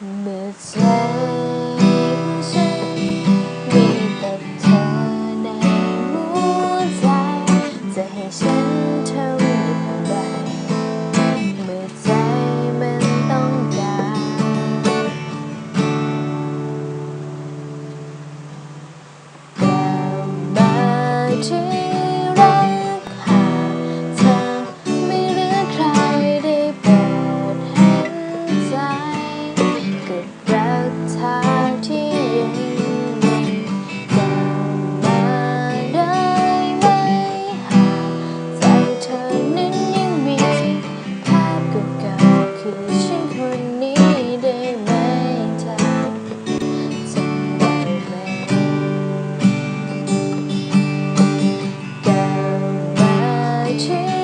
เมื่อใจฉันมีแต่เธอในหัวใจ จะให้ฉันท่างไร เมื่อใจมันต้องการ กลับมาที่ 情。